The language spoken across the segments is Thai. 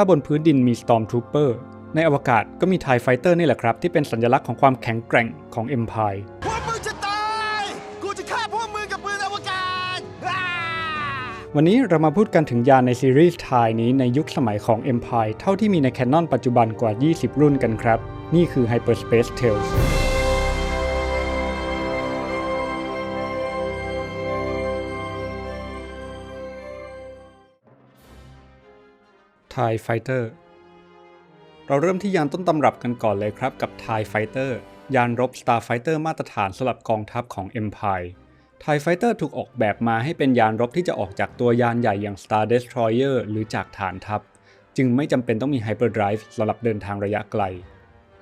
ถ้าบนพื้นดินมี Stormtrooper ในอวกาศก็มี TIE Fighter นี่แหละครับ ที่เป็นสัญลักษณ์ของความแข็งแกร่งของ Empire พวกมึงจะตาย กูจะฆ่าพวกมึงกับปืนอวกาศอ่าวันนี้เรามาพูดกันถึงยานในซีรีส์ TIE นี้ในยุคสมัยของ Empire เท่าที่มีในแคนนอนปัจจุบันกว่า 20 รุ่นกันครับ นี่คือ Hyperspace Tales TIE Fighter เราเริ่มที่ยานต้นตำรับกันก่อนเลยครับกับ TIE Fighter ยานรบ Starfighter มาตรฐานสำหรับกองทัพของ Empire TIE Fighter ถูกออกแบบมาให้เป็นยานรบที่จะออกจากตัวยานใหญ่อย่าง Star Destroyer หรือจากฐานทัพ จึงไม่จำเป็นต้องมี Hyperdrive สำหรับเดินทางระยะไกล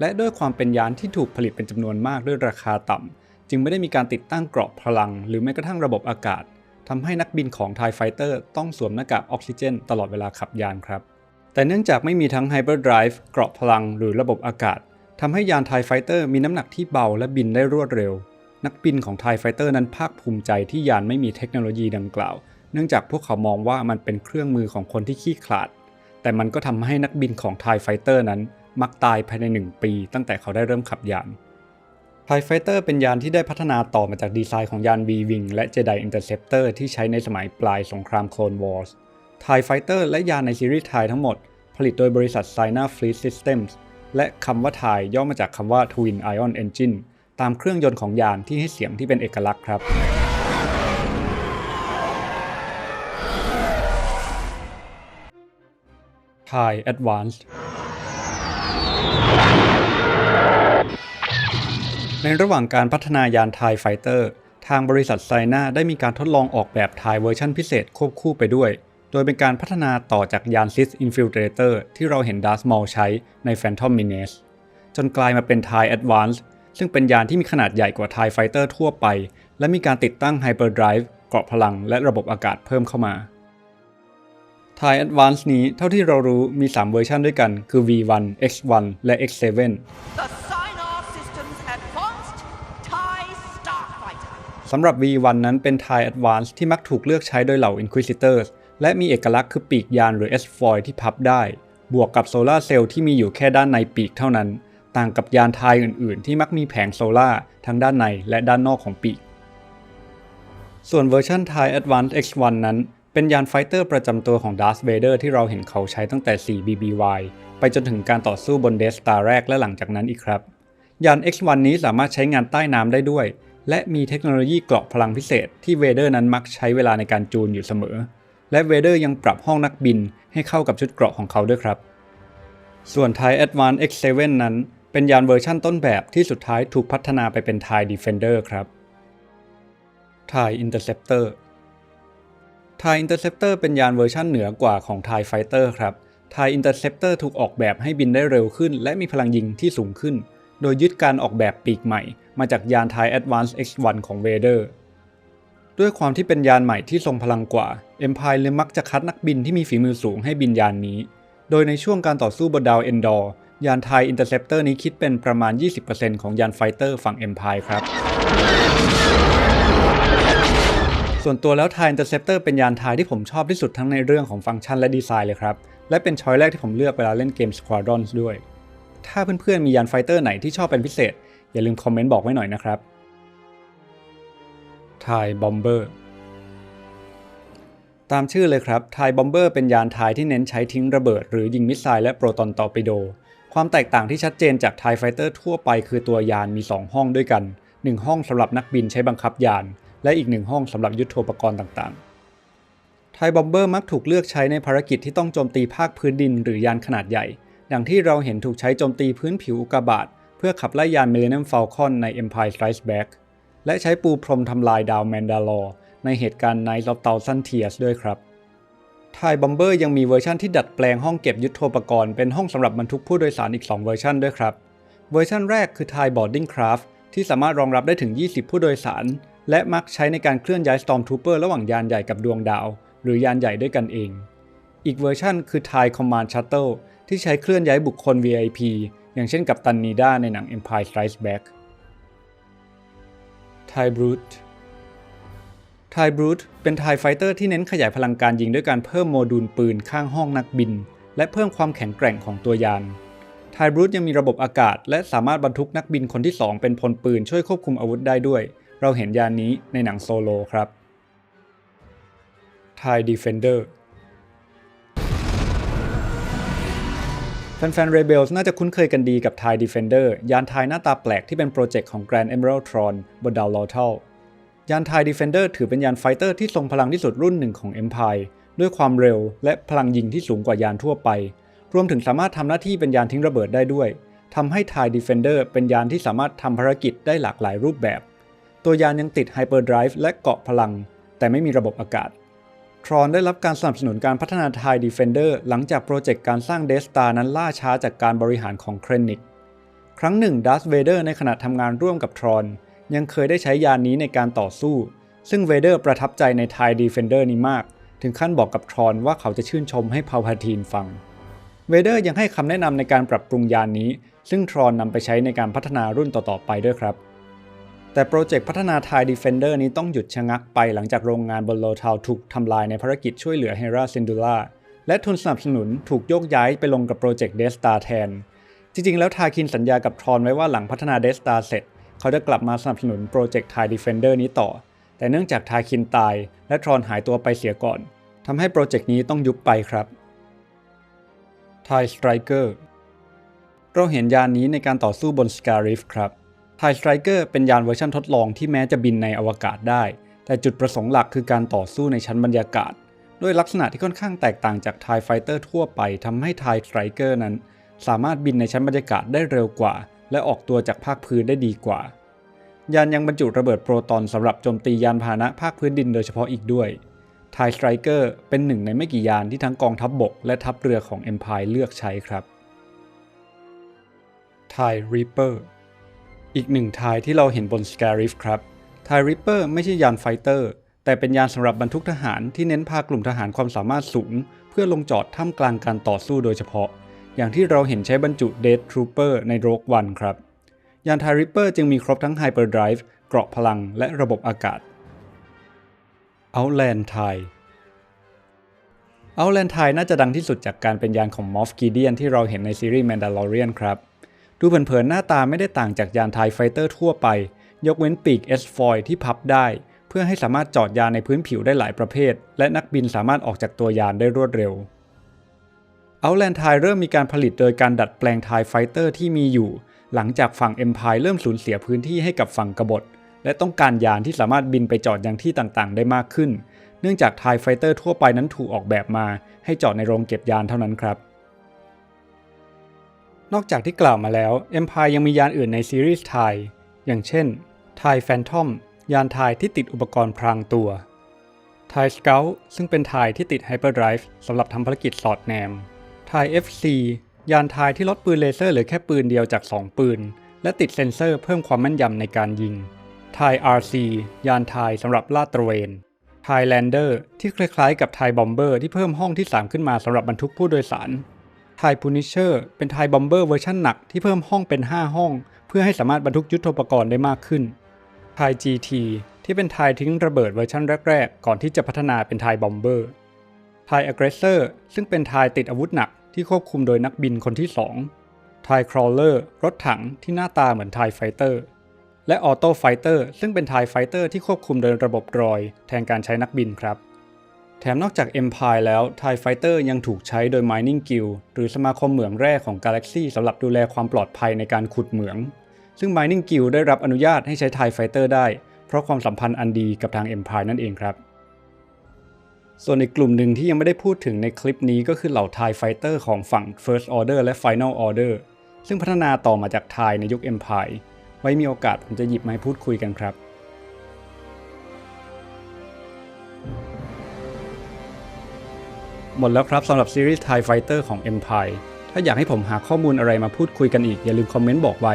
และด้วยความเป็นยานที่ถูกผลิตเป็นจำนวนมากด้วยราคาต่ำ จึงไม่ได้มีการติดตั้งเกราะพลัง หรือแม้กระทั่งระบบอากาศทำให้นักบินของ TIE Fighter ต้องสวมหน้ากากออกซิเจน ตลอดเวลาขับยานครับ แต่เนื่องจากไม่มีทั้ง Hyperdrive เกราะพลังหรือระบบอากาศทำให้ยาน TIE Fighter มีน้ำหนักที่เบาและบินได้รวดเร็ว นักบินของ TIE Fighter นั้นภาคภูมิใจที่ยานไม่มีเทคโนโลยีดังกล่าว เนื่องจากพวกเขามองว่ามันเป็นเครื่องมือของคนที่ขี้ขลาด แต่มันก็ทำให้นักบินของ TIE Fighter นั้น มักตายภายใน 1 ปี ตั้งแต่เขาได้เริ่มขับยาน TIE Fighter เป็นยานที่ได้พัฒนาต่อมาจากดีไซน์ของยาน V-Wing และ Jedi Interceptor ที่ใช้ในสมัยปลายสงคราม Clone Wars TIE Fighter และยานในซีรีส์ TIE ทั้งหมด ผลิตโดยบริษัท Sina Fleet Systems และคำว่า TIE ย่อมาจากคำว่า Twin Ion Engine ตามเครื่องยนต์ของยานที่ให้เสียงที่เป็นเอกลักษณ์ครับ TIE Advanced ในระหว่างการพัฒนายาน TIE Fighter ทางบริษัทไซนาได้มีการทดลองออกแบบ TIE เวอร์ชันพิเศษควบคู่ไปด้วย ดยเป็นการพัฒนาต่อจากยาน Sith Infiltrator ที่เราเห็น Darth Maul ใช้ใน Phantom Menace จนกลายมาเป็น TIE Advanced ซึ่งเป็นยานที่มีขนาดใหญ่กว่า TIE Fighter ทั่วไป และมีการติดตั้ง Hyperdrive เกราะพลังและระบบอากาศเพิ่มเข้ามา TIE Advance นี้เท่าที่เรารู้มี 3 เวอร์ชันด้วยกัน คือ V1 X1 และ X7 The Sinar Systems Advanced TIE Starfighter. สำหรับ V1 นั้นเป็น TIE Advance ที่มักถูกเลือกใช้โดยเหล่า Inquisitors และมีเอกลักษณ์คือปีกยานหรือ S-foil ที่พับได้ บวกกับโซลาร์เซลล์ที่มีอยู่แค่ด้านในปีกเท่านั้น ต่างกับยานทายอื่นๆ ที่มักมีแผงโซลาทั้งด้านในและด้านนอกของปีก ส่วนเวอร์ชัน TIE Advance X1 นั้น เป็นยานไฟเตอร์ประจำตัวของ Darth Vader ที่เราเห็นเขาใช้ตั้งแต่ 4 BBY ไปจนถึงการต่อสู้บน Death Star แรกและหลังจากนั้นอีกครับ ยาน X1 นี้สามารถใช้งานใต้น้ำได้ด้วย และมีเทคโนโลยีเกราะพลังพิเศษที่เวเดอร์นั้นมักใช้เวลาในการจูนอยู่เสมอ และเวเดอร์ยังปรับห้องนักบินให้เข้ากับชุดเกราะของเขาด้วยครับ ส่วน TIE Advance X7 นั้น เป็นยานเวอร์ชั่นต้นแบบที่สุดท้ายถูกพัฒนาไปเป็น TIE Defender ครับ TIE Interceptor TIE Interceptor เป็นยานเวอร์ชั่นเหนือกว่าของ TIE Fighter ครับ TIE Interceptor ถูกออกแบบให้บินได้เร็วขึ้น และมีพลังยิงที่สูงขึ้น โดยยึดการออกแบบปีกใหม่ มาจากยาน TIE Advance X1 ของ Vader ด้ ด้วยความที่เป็นยานใหม่ที่ทรงพลังกว่า Empire เลยมักจะคัดนักบินที่มีฝีมือสูงให้บินยานนี้ โดยในช่วงการต่อสู้บนดาวเอนดอร์ยาน TIE Interceptor นี้คิดเป็นประมาณ 20%ของยานไฟเตอร์ฝั่ง Empire ครับ ส่วนตัวแล้ว TIE Interceptor เตอร์เป็นยาน TIE ที่ผมชอบที่สุดทั้งในเรื่องของฟังก์ชันและดีไซน์เลยครับ และเป็นช้อยแรกที่ผมเลือกเวลาเล่นเกม Squadrons ด้วย ถ้าเพื่อนๆมียานไฟเตอร์ไหนที่ชอบเป็นพิเศษ อย่าลืมคอมเมนต์บอกไว้หน่อยนะครับ TIE Bomber ตามชื่อเลยครับ TIE Bomber เป็นยานทายที่เน้นใช้ทิ้งระเบิด หรือยิงมิสไซล์และโปรตอนตอร์ปิโด ความแตกต่างที่ชัดเจนจาก TIE Fighter ทั่วไปคือตัวยานมี 2 ห้องด้วยกัน 1 ห้องสำหรับนักบินใช้บังคับยาน และอีก1ห้องสำหรับยุทโธปกรณ์ต่างๆ TIE Bomber มักถูกเลือกใช้ในภารกิจที่ต้องโจมตีภาคพื้นดินหรือยานขนาดใหญ่ ดังที่เราเห็นถูกใช้โจมตีพื้นผิวอุกกาบาตเพื่อขับไล่ยาน Millennium Falcon ใน Empire Strikes Back และใช้ปูพรมทำลายดาวแมนดาลอร์ในเหตุการณ์ Night of Thousand Tears ด้วยครับ TIE Bomber ยังมีเวอร์ชันที่ดัดแปลงห้องเก็บยุทโธปกรณ์เป็นห้องสำหรับบรรทุกผู้โดยสารอีก 2 เวอร์ชันด้วยครับ เวอร์ชันแรกคือ TIE Boarding Craft ที่สามารถรองรับได้ถึง 20 ผู้โดยสาร และมักใช้ในการเคลื่อนย้าย Stormtrooper ระหว่างยานใหญ่กับดวงดาว หรือยานใหญ่ด้วยกันเอง อีกเวอร์ชันคือ TIE Command Shuttle ที่ใช้เคลื่อนย้ายบุคคล VIP อย่างเช่นกับตันนีด้าในหนัง Empire Strikes Back TIE Brute TIE Brute เป็น TIE Fighter ที่เน้นขยายพลังการยิงด้วยการเพิ่มโมดูลปืนข้างห้องนักบิน และเพิ่มความแข็งแกร่งของตัวยานไทบรูทยังมีระบบอากาศ และสามารถบรรทุกนักบินคนที่ 2 เป็นพลปืนช่วยควบคุมอาวุธได้ด้วย เราเห็นยานนี้ในหนังโซโลครับ TIE Defender แฟนๆ Rebels น่าจะคุ้นเคยกันดีกับ TIE Defender ยาน TIE หน้าตาแปลกที่เป็นโปรเจกต์ของ Grand Admiral Thrawn บนดาวลอเทลยาน TIE Defender ถือเป็นยานไฟเตอร์ที่ทรงพลังที่สุดรุ่นหนึ่งของ Empire ด้วยความเร็วและพลังยิงที่สูงกว่ายานทั่วไป รวมถึงสามารถทำหน้าที่เป็นยานทิ้งระเบิดได้ด้วยทำให้ TIE Defender เป็นยานที่สามารถทำภารกิจได้หลากหลายรูปแบบ ตัวยานยังติด Hyperdrive และเกาะพลัง แต่ไม่มีระบบอากาศ ทรอนได้รับการสนับสนุนการพัฒนา TIE Defender หลังจากโปรเจกต์การสร้างเดสตานั้นล่าช้าจากการบริหารของเครนิกครั้งหนึ่งดัสเวเดอร์ในขณะทำงานร่วมกับทรอน ยังเคยได้ใช้ยานนี้ในการต่อสู้ ซึ่งเวเดอร์ประทับใจใน TIE Defender นี้มาก ถึงขั้นบอกกับทรอนว่าเขาจะชื่นชมให้พาวพาทีนฟัง เวเดอร์ยังให้คำแนะนำในการปรับปรุงยานนี้ ซึ่งทรอนนำไปใช้ในการพัฒนารุ่นต่อๆไปด้วยครับ แต่โปรเจกต์พัฒนา TIE Defender นี้ต้องหยุดชะงักไปหลังจากโรงงานบนโลทาวถูกทำลายในภารกิจช่วยเหลือเฮราซินดูล่าและทุนสนับสนุนถูกโยกย้ายไปลงกับโปรเจกต์เดสตาแทน จริงๆ แล้วทาคินสัญญากับทรอนไว้ว่าหลังพัฒนาเดสตาเสร็จ เขาจะกลับมาสนับสนุนโปรเจกต์ TIE Defender นี้ต่อ แต่เนื่องจากทาคินตาย และทรอนหายตัวไปเสียก่อนทำให้โปรเจกต์นี้ต้องยุบไปครับ TIE Striker เราเห็นยานนี้ในการต่อสู้บน Scarif ครับ TIE Striker เป็นยานเวอร์ชันทดลองที่แม้จะบินในอวกาศได้ แต่จุดประสงค์หลักคือการต่อสู้ในชั้นบรรยากาศ ด้วยลักษณะที่ค่อนข้างแตกต่างจาก TIE Fighter ทั่วไปทำให้ TIE Striker นั้น สามารถบินในชั้นบรรยากาศได้เร็วกว่า และออกตัวจากภาคพื้นได้ดีกว่า ยานยังบรรจุระเบิดโปรตอนสำหรับโจมตียานพาหนะภาคพื้นดินโดยเฉพาะอีกด้วย TIE Striker เป็นหนึ่งในไม่กี่ยานที่ทั้งกองทัพบบก และทัพเรือของ Empire เลือกใช้ครับ TIE Reaper อี อีกหนึ่งทายที่เราเห็นบน Scarif ครับ TIE Reaper ไม่ใช่ยานไฟเตอร์ แต่เป็นยานสำหรับบรรทุกทหารที่เน้นพากลุ่มทหารความสามารถสูง เพื่อลงจอดท่ามกลางการต่อสู้โดยเฉพาะ อย่างที่เราเห็นใช้บรรจุ Death Trooper ใน Rogue One ครับ ยาน TIE Reaper จึงมีครบทั้ง Hyperdrive เกราะพลังและระบบอากาศ Outland TIE Outland TIE น่าจะดังที่สุดจากการเป็นยานของ Moff Gideon ที่เราเห็นในซีรีส์ Mandalorian ครับ ดูเผินๆหน้าตาไม่ได้ต่างจากยานไทไฟเตอร์ทั่วไป ยกเว้นปีก S ฟอยที่พับได้ เพื่อให้สามารถจอดยานในพื้นผิวได้หลายประเภท และนักบินสามารถออกจากตัวยานได้รวดเร็ว Outland TIE เริ่มมีการผลิตโดยการดัดแปลง TIE Fighter ที่มีอยู่ หลังจากฝั่ง Empire เริ่มสูญเสียพื้นที่ให้กับฝั่งกบฏ และต้องการยานที่สามารถบินไปจอดยังที่ต่างๆ ได้มากขึ้น เนื่องจาก TIE Fighter ทั่วไปนั้นถูกออกแบบมา ให้จอดในโรงเก็บยานเท่านั้นครับ นอกจากที่กล่าวมาแล้ว Empire ยังมียานอื่นในซีรีส์ไทย อย่างเช่น TIE Phantom ยานไทยที่ติดอุปกรณ์พรางตัว TIE Scout ซึ่งเป็นไทยที่ติด Hyperdrive สำหรับทำภารกิจสอดแนม TIE FC ยานไทยที่ลดปืนเลเซอร์เหลือแค่ปืนเดียวจาก 2 ปืน และติดเซ็นเซอร์เพิ่มความแม่นยำในการยิง TIE RC ยานไทยสำหรับลาดตระเวน TIE Lander ที่คล้ายๆ กับ TIE Bomber ที่เพิ่มห้องที่ 3 ขึ้นมาสำหรับบรรทุกผู้โดยสาร TIE Punisher เป็น TIE Bomber เวอร์ชันหนักที่เพิ่มห้องเป็น 5 ห้อง เพื่อให้สามารถบรรทุกยุทโธปกรณ์ได้มากขึ้น TIE GT ที่เป็น TIE ทิ้งระเบิดเวอร์ชันแรก ๆ ก่อนที่จะพัฒนาเป็น TIE Bomber TIE Aggressor ซึ่งเป็น TIE ติดอาวุธหนักที่ควบคุมโดยนักบินคนที่2 TIE Crawler รถถังที่หน้าตาเหมือน TIE Fighter และ Auto Fighter ซึ่งเป็น TIE Fighter ที่ควบคุมโดยระบบรอย แทนการใช้นักบินครับ แถมนอกจาก Empire แล้ว TIE Fighter ยังถูกใช้โดย Mining Guild หรือสมาคมเหมืองแร่ของ Galaxy สำหรับดูแลความปลอดภัยในการขุดเหมือง ซึ่ง Mining Guild ได้รับอนุญาตให้ใช้ TIE Fighter ได้ เพราะความสัมพันธ์อันดีกับทาง Empire นั่นเองครับ ส่วนอีกกลุ่มหนึ่งที่ยังไม่ได้พูดถึงในคลิปนี้ก็คือเหล่า TIE Fighter ของฝั่ง First Order และ Final Order ซึ่งพัฒนาต่อมาจาก TIE ในยุค Empire ไว้มีโอกาสผมจะหยิบมาให้พูดคุยกันครับ หมดแล้วครับสำหรับซีรีส์ TIE Fighter ของ Empire ถ้าอยากให้ผมหาข้อมูลอะไรมาพูดคุยกันอีก อย่าลืมคอมเมนต์บอกไว้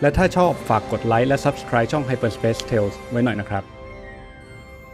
และถ้าชอบฝากกดไลค์และ Subscribe ช่อง Hyperspace Tales ไว้หน่อยนะครับ